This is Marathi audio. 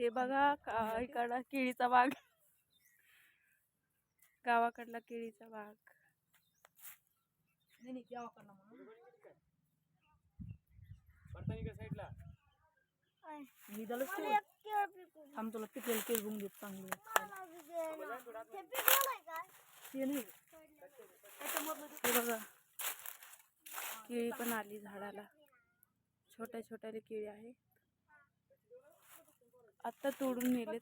हे बघा का- इकडला केळीचा बाग. गावाकडला केळीचा बाग. थांब तुला पिकलेलं केळ बघून देत चांगलं. ते नाही. हे बघा. केळी पण आली झाडाला. छोट्या छोट्या केळी आहे आत्ता तोडून नेलेत.